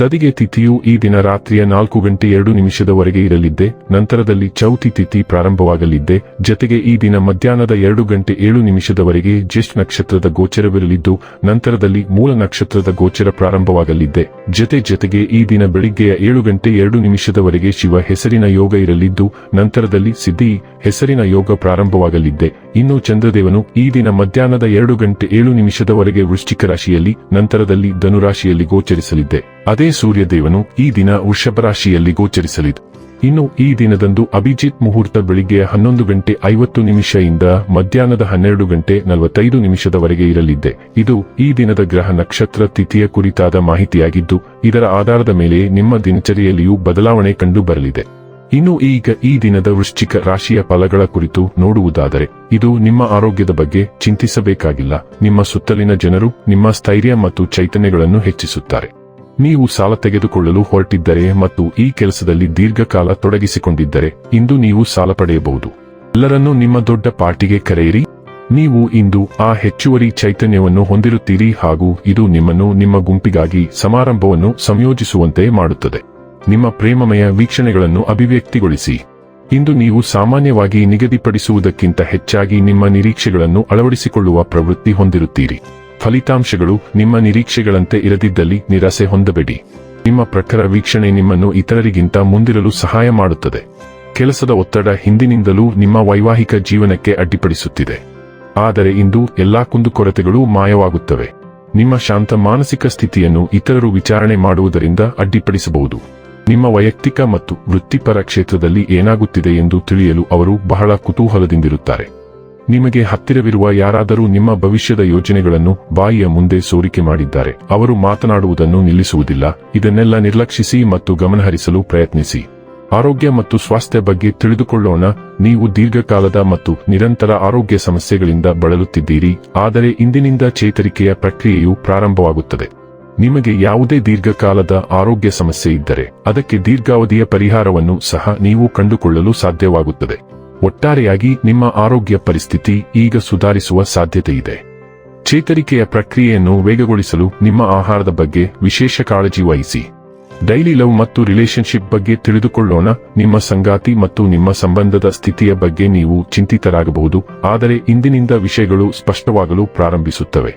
ತದಿಗೆ ತಿಥಿಯು ಈ ದಿನ ರಾತ್ರಿಯ ನಾಲ್ಕು ಗಂಟೆ ಎರಡು ನಿಮಿಷದವರೆಗೆ ಇರಲಿದ್ದೆ, ನಂತರದಲ್ಲಿ ಚೌತಿ ತಿಥಿ ಪ್ರಾರಂಭವಾಗಲಿದ್ದೆ, ಜತೆಗೆ ಈ ದಿನ ಮಧ್ಯಾಹ್ನದ ಎರಡು ಗಂಟೆ ಏಳು ನಿಮಿಷದವರೆಗೆ ಜ್ಯೇಷ್ಠ ನಕ್ಷತ್ರದ ಗೋಚರವಿರಲಿದ್ದು, ನಂತರದಲ್ಲಿ ಮೂಲ ನಕ್ಷತ್ರದ ಗೋಚರ ಪ್ರಾರಂಭವಾಗಲಿದ್ದೆ. ಜತೆ ಜತೆಗೆ ಈ ದಿನ ಬೆಳಿಗ್ಗೆಯ ಏಳು ಗಂಟೆ ಎರಡು ನಿಮಿಷದವರೆಗೆ ಶಿವ ಹೆಸರಿನ ಯೋಗ ಇರಲಿದ್ದು, ನಂತರದಲ್ಲಿ ಸಿದ್ಧಿ ಹೆಸರಿನ ಯೋಗ ಪ್ರಾರಂಭವಾಗಲಿದ್ದೆ. ಇನ್ನು ಚಂದ್ರದೇವನು ಈ ದಿನ ಮಧ್ಯಾಹ್ನದ ಎರಡು ಗಂಟೆ ಏಳು ನಿಮಿಷದವರೆಗೆ ವೃಶ್ಚಿಕ ರಾಶಿಯಲ್ಲಿ, ನಂತರದಲ್ಲಿ ಧನುರಾಶಿಯಲ್ಲಿ ಗೋಚರಿಸಲಿದ್ದೆ. ಅದೇ ಸೂರ್ಯದೇವನು ಈ ದಿನ ವೃಷಭರಾಶಿಯಲ್ಲಿ ಗೋಚರಿಸಲಿದೆ. ಇನ್ನು ಈ ದಿನದಂದು ಅಭಿಜಿತ್ ಮುಹೂರ್ತ ಬೆಳಿಗ್ಗೆ ಹನ್ನೊಂದು ಗಂಟೆ ಐವತ್ತು ನಿಮಿಷದಿಂದ ಮಧ್ಯಾಹ್ನದ ಹನ್ನೆರಡು ಗಂಟೆ ನಲವತ್ತೈದು ನಿಮಿಷದವರೆಗೆ ಇರಲಿದ್ದೆ. ಇದು ಈ ದಿನದ ಗ್ರಹ ನಕ್ಷತ್ರ ತಿಥಿಯ ಕುರಿತಾದ ಮಾಹಿತಿಯಾಗಿದ್ದು, ಇದರ ಆಧಾರದ ಮೇಲೆ ನಿಮ್ಮ ದಿನಚರಿಯಲ್ಲಿಯೂ ಬದಲಾವಣೆ ಕಂಡು ಬರಲಿದೆ ಇನ್ನು ಈಗ ಈ ದಿನದ ವೃಶ್ಚಿಕ ರಾಶಿಯ ಫಲಗಳ ಕುರಿತು ನೋಡುವುದಾದರೆ, ಇದು ನಿಮ್ಮ ಆರೋಗ್ಯದ ಬಗ್ಗೆ ಚಿಂತಿಸಬೇಕಾಗಿಲ್ಲ. ನಿಮ್ಮ ಸುತ್ತಲಿನ ಜನರು ನಿಮ್ಮ ಸ್ಥೈರ್ಯ ಮತ್ತು ಚೈತನ್ಯಗಳನ್ನು ಹೆಚ್ಚಿಸುತ್ತಾರೆ. ನೀವು ಸಾಲ ತೆಗೆದುಕೊಳ್ಳಲು ಹೊರಟಿದ್ದರೆ ಮತ್ತು ಈ ಕೆಲಸದಲ್ಲಿ ದೀರ್ಘಕಾಲ ತೊಡಗಿಸಿಕೊಂಡಿದ್ದರೆ, ಇಂದು ನೀವು ಸಾಲ ಪಡೆಯಬಹುದು. ಎಲ್ಲರನ್ನೂ ನಿಮ್ಮ ದೊಡ್ಡ ಪಾರ್ಟಿಗೆ ಕರೆಯಿರಿ. ನೀವು ಇಂದು ಆ ಹೆಚ್ಚುವರಿ ಚೈತನ್ಯವನ್ನು ಹೊಂದಿರುತ್ತೀರಿ ಹಾಗೂ ಇದು ನಿಮ್ಮನ್ನು ನಿಮ್ಮ ಗುಂಪಿಗಾಗಿ ಸಮಾರಂಭವನ್ನು ಸಂಯೋಜಿಸುವಂತೆ ಮಾಡುತ್ತದೆ. ನಿಮ್ಮ ಪ್ರೇಮಮಯ ವೀಕ್ಷಣೆಗಳನ್ನು ಅಭಿವ್ಯಕ್ತಿಗೊಳಿಸಿ. ಇಂದು ನೀವು ಸಾಮಾನ್ಯವಾಗಿ ನಿಗದಿಪಡಿಸುವುದಕ್ಕಿಂತ ಹೆಚ್ಚಾಗಿ ನಿಮ್ಮ ನಿರೀಕ್ಷೆಗಳನ್ನು ಅಳವಡಿಸಿಕೊಳ್ಳುವ ಪ್ರವೃತ್ತಿ ಹೊಂದಿರುತ್ತೀರಿ. ಫಲಿತಾಂಶಗಳು ನಿಮ್ಮ ನಿರೀಕ್ಷೆಗಳಂತೆ ಇರದಿದ್ದಲ್ಲಿ ನಿರಾಸೆ ಹೊಂದಬೇಡಿ. ನಿಮ್ಮ ಪ್ರಖರ ವೀಕ್ಷಣೆ ನಿಮ್ಮನ್ನು ಇತರರಿಗಿಂತ ಮುಂದಿರಲು ಸಹಾಯ ಮಾಡುತ್ತದೆ. ಕೆಲಸದ ಒತ್ತಡ ಹಿಂದಿನಿಂದಲೂ ನಿಮ್ಮ ವೈವಾಹಿಕ ಜೀವನಕ್ಕೆ ಅಡ್ಡಿಪಡಿಸುತ್ತಿದೆ. ಆದರೆ ಇಂದು ಎಲ್ಲಾ ಕುಂದುಕೊರತೆಗಳು ಮಾಯವಾಗುತ್ತವೆ. ನಿಮ್ಮ ಶಾಂತ ಮಾನಸಿಕ ಸ್ಥಿತಿಯನ್ನು ಇತರರು ವಿಚಾರಣೆ ಮಾಡುವುದರಿಂದ ಅಡ್ಡಿಪಡಿಸಬಹುದು. ನಿಮ್ಮ ವೈಯಕ್ತಿಕ ಮತ್ತು ವೃತ್ತಿಪರ ಕ್ಷೇತ್ರದಲ್ಲಿ ಏನಾಗುತ್ತಿದೆ ಎಂದು ತಿಳಿಯಲು ಅವರು ಬಹಳ ಕುತೂಹಲದಿಂದಿರುತ್ತಾರೆ. ನಿಮಗೆ ಹತ್ತಿರವಿರುವ ಯಾರಾದರೂ ನಿಮ್ಮ ಭವಿಷ್ಯದ ಯೋಜನೆಗಳನ್ನು ಬಾಯಿಯ ಮುಂದೆ ಸೋರಿಕೆ ಮಾಡಿದ್ದಾರೆ. ಅವರು ಮಾತನಾಡುವುದನ್ನು ನಿಲ್ಲಿಸುವುದಿಲ್ಲ. ಇದನ್ನೆಲ್ಲ ನಿರ್ಲಕ್ಷಿಸಿ ಮತ್ತು ಗಮನಹರಿಸಲು ಪ್ರಯತ್ನಿಸಿ. ಆರೋಗ್ಯ ಮತ್ತು ಸ್ವಾಸ್ಥ್ಯ ಬಗ್ಗೆ ತಿಳಿದುಕೊಳ್ಳೋಣ. ನೀವು ದೀರ್ಘಕಾಲದ ಮತ್ತು ನಿರಂತರ ಆರೋಗ್ಯ ಸಮಸ್ಯೆಗಳಿಂದ ಬಳಲುತ್ತಿದ್ದೀರಿ. ಆದರೆ ಇಂದಿನಿಂದ ಚೇತರಿಕೆಯ ಪ್ರಕ್ರಿಯೆಯು ಪ್ರಾರಂಭವಾಗುತ್ತದೆ. ನಿಮಗೆ ಯಾವುದೇ ದೀರ್ಘಕಾಲದ ಆರೋಗ್ಯ ಸಮಸ್ಯೆ ಇದ್ದರೆ, ಅದಕ್ಕೆ ದೀರ್ಘಾವಧಿಯ ಪರಿಹಾರವನ್ನು ಸಹ ನೀವು ಕಂಡುಕೊಳ್ಳಲು ಸಾಧ್ಯವಾಗುತ್ತದೆ. ಒಟ್ಟಾರೆಯಾಗಿ ನಿಮ್ಮ ಆರೋಗ್ಯ ಪರಿಸ್ಥಿತಿ ಈಗ ಸುಧಾರಿಸುವ ಸಾಧ್ಯತೆ ಇದೆ ಚೇತರಿಕೆಯ ಪ್ರಕ್ರಿಯೆಯನ್ನು ವೇಗಗೊಳಿಸಲು ನಿಮ್ಮ ಆಹಾರದ ಬಗ್ಗೆ ವಿಶೇಷ ಕಾಳಜಿ ವಹಿಸಿ. ಡೈಲಿ ಲವ್ ಮತ್ತು ರಿಲೇಶನ್ಶಿಪ್ ಬಗ್ಗೆ ತಿಳಿದುಕೊಳ್ಳೋಣ. ನಿಮ್ಮ ಸಂಗಾತಿ ಮತ್ತು ನಿಮ್ಮ ಸಂಬಂಧದ ಸ್ಥಿತಿಯ ಬಗ್ಗೆ ನೀವು ಚಿಂತಿತರಾಗಬಹುದು. ಆದರೆ ಇಂದಿನಿಂದ ವಿಷಯಗಳು ಸ್ಪಷ್ಟವಾಗಲು ಪ್ರಾರಂಭಿಸುತ್ತವೆ.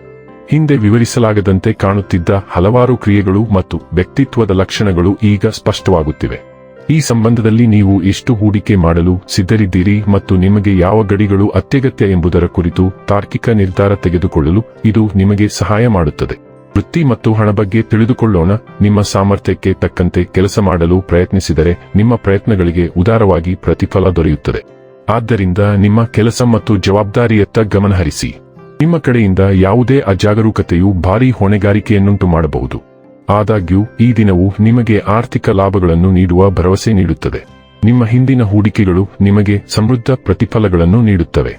ಹಿಂದೆ ವಿವರಿಸಲಾಗದಂತೆ ಕಾಣುತ್ತಿದ್ದ ಹಲವಾರು ಕ್ರಿಯೆಗಳು ಮತ್ತು ವ್ಯಕ್ತಿತ್ವದ ಲಕ್ಷಣಗಳು ಈಗ ಸ್ಪಷ್ಟವಾಗುತ್ತಿವೆ. ಈ ಸಂಬಂಧದಲ್ಲಿ ನೀವು ಎಷ್ಟು ಹೂಡಿಕೆ ಮಾಡಲು ಸಿದ್ಧರಿದ್ದೀರಿ ಮತ್ತು ನಿಮಗೆ ಯಾವ ಗಡಿಗಳು ಅತ್ಯಗತ್ಯ ಎಂಬುದರ ಕುರಿತು ತಾರ್ಕಿಕ ನಿರ್ಧಾರ ತೆಗೆದುಕೊಳ್ಳಲು ಇದು ನಿಮಗೆ ಸಹಾಯ ಮಾಡುತ್ತದೆ. ವೃತ್ತಿ ಮತ್ತು ಹಣ ಬಗ್ಗೆ ತಿಳಿದುಕೊಳ್ಳೋಣ. ನಿಮ್ಮ ಸಾಮರ್ಥ್ಯಕ್ಕೆ ತಕ್ಕಂತೆ ಕೆಲಸ ಮಾಡಲು ಪ್ರಯತ್ನಿಸಿದರೆ ನಿಮ್ಮ ಪ್ರಯತ್ನಗಳಿಗೆ ಉದಾರವಾಗಿ ಪ್ರತಿಫಲ ದೊರೆಯುತ್ತದೆ. ಆದ್ದರಿಂದ ನಿಮ್ಮ ಕೆಲಸ ಮತ್ತು ಜವಾಬ್ದಾರಿಯತ್ತ ಗಮನಹರಿಸಿ. ನಿಮ್ಮ ಕಡೆಯಿಂದ ಯಾವುದೇ ಅಜಾಗರೂಕತೆಯು ಭಾರೀ ಹೊಣೆಗಾರಿಕೆಯನ್ನುಂಟು ಮಾಡಬಹುದು ಆದಾಗ್ಯೂ, ಈ ದಿನವು ನಿಮಗೆ ಆರ್ಥಿಕ ಲಾಭಗಳನ್ನು ನೀಡುವ ಭರವಸೆ ನೀಡುತ್ತದೆ. ನಿಮ್ಮ ಹಿಂದಿನ ಹೂಡಿಕೆಗಳು ನಿಮಗೆ ಸಮೃದ್ಧ ಪ್ರತಿಫಲಗಳನ್ನು ನೀಡುತ್ತವೆ.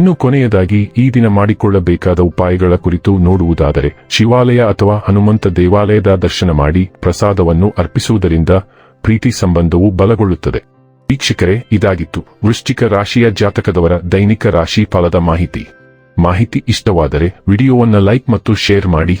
ಇನ್ನು ಕೊನೆಯದಾಗಿ, ಈ ದಿನ ಮಾಡಿಕೊಳ್ಳಬೇಕಾದ ಉಪಾಯಗಳ ಕುರಿತು ನೋಡುವುದಾದರೆ, ಶಿವಾಲಯ ಅಥವಾ ಹನುಮಂತ ದೇವಾಲಯದ ದರ್ಶನ ಮಾಡಿ ಪ್ರಸಾದವನ್ನು ಅರ್ಪಿಸುವುದರಿಂದ ಪ್ರೀತಿ ಸಂಬಂಧವು ಬಲಗೊಳ್ಳುತ್ತದೆ. ವೀಕ್ಷಕರೇ, ಇದಾಗಿತ್ತು ವೃಶ್ಚಿಕ ರಾಶಿಯ ಜಾತಕದವರ ದೈನಿಕ ರಾಶಿ ಫಲದ ಮಾಹಿತಿ. ಮಾಹಿತಿ ಇಷ್ಟವಾದರೆ, ವಿಡಿಯೋವನ್ನು ಲೈಕ್ ಮತ್ತು ಶೇರ್ ಮಾಡಿ.